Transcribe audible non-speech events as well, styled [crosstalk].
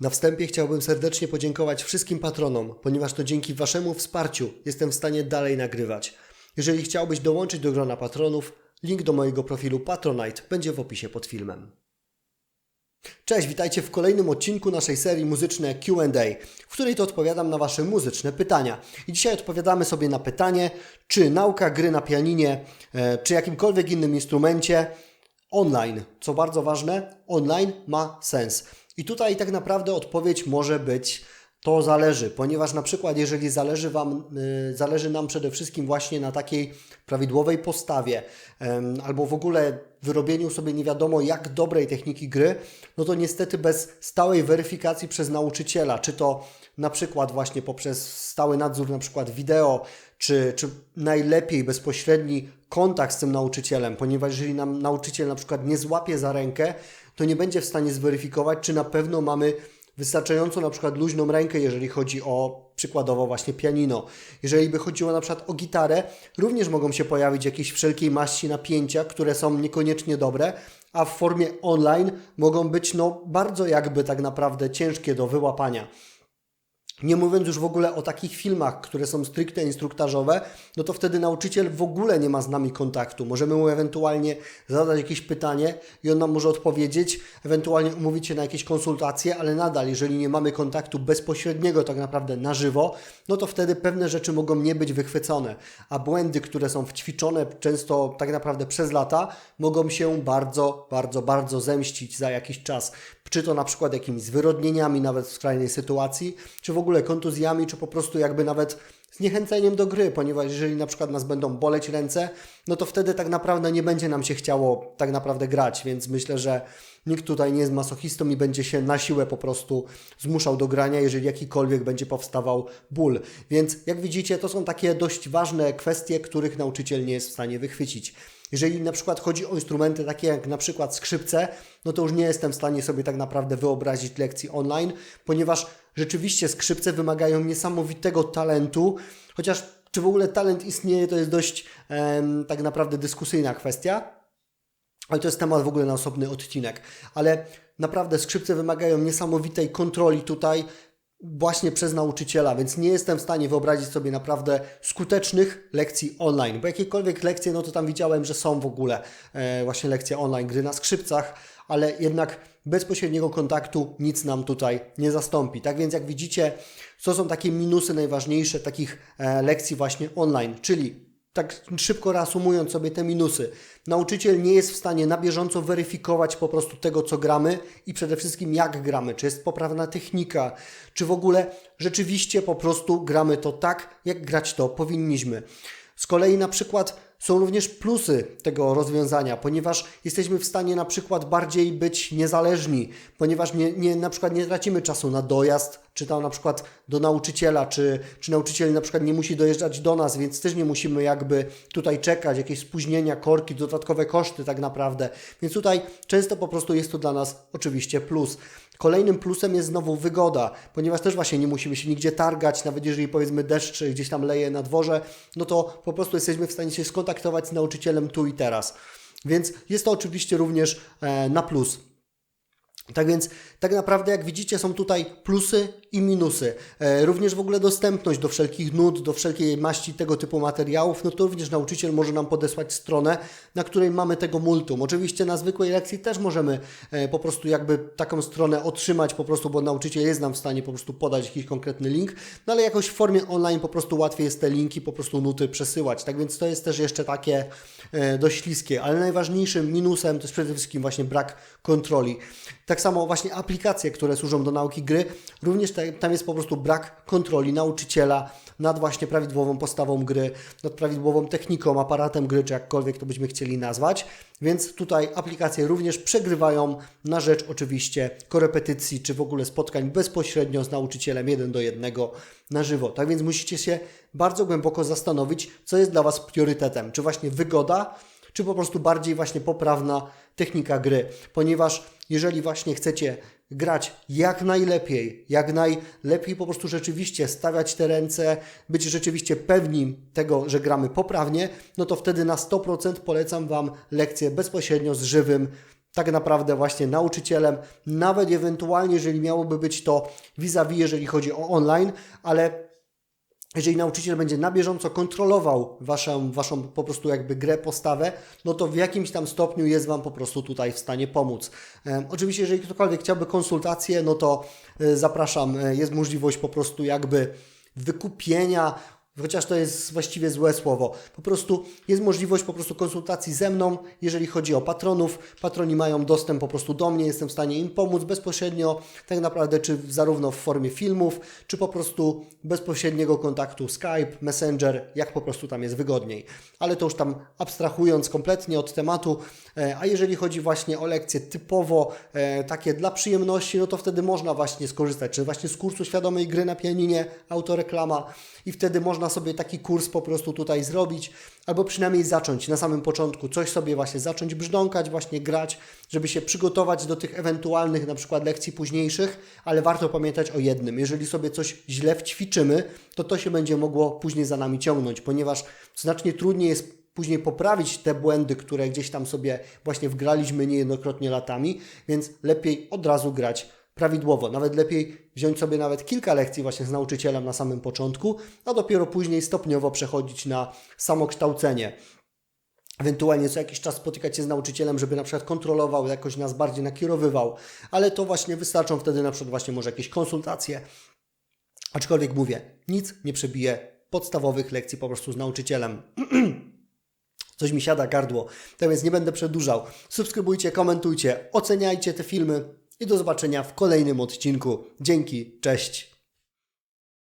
Na wstępie chciałbym serdecznie podziękować wszystkim patronom, ponieważ to dzięki Waszemu wsparciu jestem w stanie dalej nagrywać. Jeżeli chciałbyś dołączyć do grona patronów, link do mojego profilu Patronite będzie w opisie pod filmem. Cześć, witajcie w kolejnym odcinku naszej serii muzyczne QA, w której to odpowiadam na Wasze muzyczne pytania. I dzisiaj odpowiadamy sobie na pytanie, czy nauka gry na pianinie, e, czy jakimkolwiek innym instrumencie online, co bardzo ważne, online ma sens. I tutaj tak naprawdę odpowiedź może być to zależy, ponieważ na przykład jeżeli zależy, wam, y, zależy nam przede wszystkim właśnie na takiej prawidłowej postawie albo w ogóle wyrobieniu sobie nie wiadomo jak dobrej techniki gry, no to niestety bez stałej weryfikacji przez nauczyciela, czy to na przykład właśnie poprzez stały nadzór na przykład wideo, czy, czy najlepiej bezpośredni kontakt z tym nauczycielem, ponieważ jeżeli nam nauczyciel na przykład nie złapie za rękę, to nie będzie w stanie zweryfikować, czy na pewno mamy wystarczająco na przykład luźną rękę, jeżeli chodzi o przykładowo właśnie pianino. Jeżeli by chodziło na przykład o gitarę, również mogą się pojawić jakieś wszelkiej maści napięcia, które są niekoniecznie dobre, a w formie online mogą być no bardzo jakby tak naprawdę ciężkie do wyłapania. Nie mówiąc już w ogóle o takich filmach, które są stricte instruktażowe, no to wtedy nauczyciel w ogóle nie ma z nami kontaktu. Możemy mu ewentualnie zadać jakieś pytanie i on nam może odpowiedzieć, ewentualnie umówić się na jakieś konsultacje, ale nadal, jeżeli nie mamy kontaktu bezpośredniego tak naprawdę na żywo, no to wtedy pewne rzeczy mogą nie być wychwycone, a błędy, które są wćwiczone często tak naprawdę przez lata, mogą się bardzo, bardzo, bardzo zemścić za jakiś czas czy to na przykład jakimiś zwyrodnieniami nawet w skrajnej sytuacji, czy w ogóle kontuzjami, czy po prostu jakby nawet zniechęceniem do gry, ponieważ jeżeli na przykład nas będą boleć ręce, no to wtedy tak naprawdę nie będzie nam się chciało tak naprawdę grać, więc myślę, że nikt tutaj nie jest masochistą i będzie się na siłę po prostu zmuszał do grania, jeżeli jakikolwiek będzie powstawał ból. Więc jak widzicie, to są takie dość ważne kwestie, których nauczyciel nie jest w stanie wychwycić. Jeżeli na przykład chodzi o instrumenty takie jak na przykład skrzypce, no to już nie jestem w stanie sobie tak naprawdę wyobrazić lekcji online, ponieważ rzeczywiście skrzypce wymagają niesamowitego talentu, chociaż czy w ogóle talent istnieje, to jest dość tak naprawdę dyskusyjna kwestia, ale to jest temat w ogóle na osobny odcinek. Ale naprawdę skrzypce wymagają niesamowitej kontroli tutaj, właśnie przez nauczyciela, więc nie jestem w stanie wyobrazić sobie naprawdę skutecznych lekcji online, bo jakiekolwiek lekcje, no to tam widziałem, że są w ogóle e, właśnie lekcje online, gry na skrzypcach, ale jednak bezpośredniego kontaktu nic nam tutaj nie zastąpi. Tak więc jak widzicie, co są takie minusy najważniejsze takich e, lekcji właśnie online, czyli tak szybko reasumując sobie te minusy, nauczyciel nie jest w stanie na bieżąco weryfikować po prostu tego, co gramy i przede wszystkim jak gramy, czy jest poprawna technika, czy w ogóle rzeczywiście po prostu gramy to tak, jak grać to powinniśmy. Z kolei na przykład są również plusy tego rozwiązania, ponieważ jesteśmy w stanie na przykład bardziej być niezależni, ponieważ nie, nie, na przykład nie tracimy czasu na dojazd, czy tam na przykład do nauczyciela, czy, czy nauczyciel na przykład nie musi dojeżdżać do nas, więc też nie musimy jakby tutaj czekać, jakieś spóźnienia, korki, dodatkowe koszty tak naprawdę. Więc tutaj często po prostu jest to dla nas oczywiście plus. Kolejnym plusem jest znowu wygoda, ponieważ też właśnie nie musimy się nigdzie targać, nawet jeżeli powiedzmy deszcz gdzieś tam leje na dworze, no to po prostu jesteśmy w stanie się skontaktować z nauczycielem tu i teraz. Więc jest to oczywiście również e, na plus. Tak więc, tak naprawdę, jak widzicie, są tutaj plusy i minusy. E, również w ogóle dostępność do wszelkich nut, do wszelkiej maści tego typu materiałów, no to również nauczyciel może nam podesłać stronę, na której mamy tego multum. Oczywiście na zwykłej lekcji też możemy e, po prostu jakby taką stronę otrzymać po prostu, bo nauczyciel jest nam w stanie po prostu podać jakiś konkretny link, no ale jakoś w formie online po prostu łatwiej jest te linki, po prostu nuty przesyłać. Tak więc to jest też jeszcze takie e, dość śliskie, ale najważniejszym minusem to jest przede wszystkim właśnie brak kontroli. Tak samo właśnie aplikacje, które służą do nauki gry, również tam jest po prostu brak kontroli nauczyciela nad właśnie prawidłową postawą gry, nad prawidłową techniką, aparatem gry, czy jakkolwiek to byśmy chcieli nazwać. Więc tutaj aplikacje również przegrywają na rzecz oczywiście korepetycji, czy w ogóle spotkań bezpośrednio z nauczycielem jeden do jednego na żywo. Tak więc musicie się bardzo głęboko zastanowić, co jest dla Was priorytetem. Czy właśnie wygoda, czy po prostu bardziej właśnie poprawna technika gry, ponieważ jeżeli właśnie chcecie grać jak najlepiej, jak najlepiej po prostu rzeczywiście stawiać te ręce, być rzeczywiście pewni tego, że gramy poprawnie, no to wtedy na 100% polecam Wam lekcję bezpośrednio z żywym tak naprawdę właśnie nauczycielem, nawet ewentualnie, jeżeli miałoby być to vis-a-vis, jeżeli chodzi o online, ale jeżeli nauczyciel będzie na bieżąco kontrolował waszą, waszą po prostu jakby grę, postawę, no to w jakimś tam stopniu jest Wam po prostu tutaj w stanie pomóc. Oczywiście, jeżeli ktokolwiek chciałby konsultację, no to e, zapraszam, e, jest możliwość po prostu jakby wykupienia Chociaż to jest właściwie złe słowo. Po prostu jest możliwość po prostu konsultacji ze mną, jeżeli chodzi o patronów. Patroni mają dostęp po prostu do mnie, jestem w stanie im pomóc bezpośrednio, tak naprawdę czy zarówno w formie filmów, czy po prostu bezpośredniego kontaktu Skype, Messenger, jak po prostu tam jest wygodniej. Ale to już tam abstrahując kompletnie od tematu, e, a jeżeli chodzi właśnie o lekcje typowo e, takie dla przyjemności, no to wtedy można właśnie skorzystać, czy właśnie z kursu świadomej gry na pianinie, autoreklama i wtedy można sobie taki kurs po prostu tutaj zrobić, albo przynajmniej zacząć na samym początku, coś sobie właśnie zacząć brzdąkać, właśnie grać, żeby się przygotować do tych ewentualnych na przykład lekcji późniejszych, ale warto pamiętać o jednym, jeżeli sobie coś źle wćwiczymy, to to się będzie mogło później za nami ciągnąć, ponieważ znacznie trudniej jest później poprawić te błędy, które gdzieś tam sobie właśnie wgraliśmy niejednokrotnie latami, więc lepiej od razu grać prawidłowo. Nawet lepiej wziąć sobie nawet kilka lekcji właśnie z nauczycielem na samym początku, a dopiero później stopniowo przechodzić na samokształcenie. Ewentualnie co jakiś czas spotykać się z nauczycielem, żeby na przykład kontrolował, jakoś nas bardziej nakierowywał, ale to właśnie wystarczą wtedy na przykład właśnie może jakieś konsultacje. Aczkolwiek mówię, nic nie przebije podstawowych lekcji po prostu z nauczycielem. [clears throat] Coś mi siada gardło, tak więc nie będę przedłużał. Subskrybujcie, komentujcie, oceniajcie te filmy i do zobaczenia w kolejnym odcinku. Dzięki, cześć.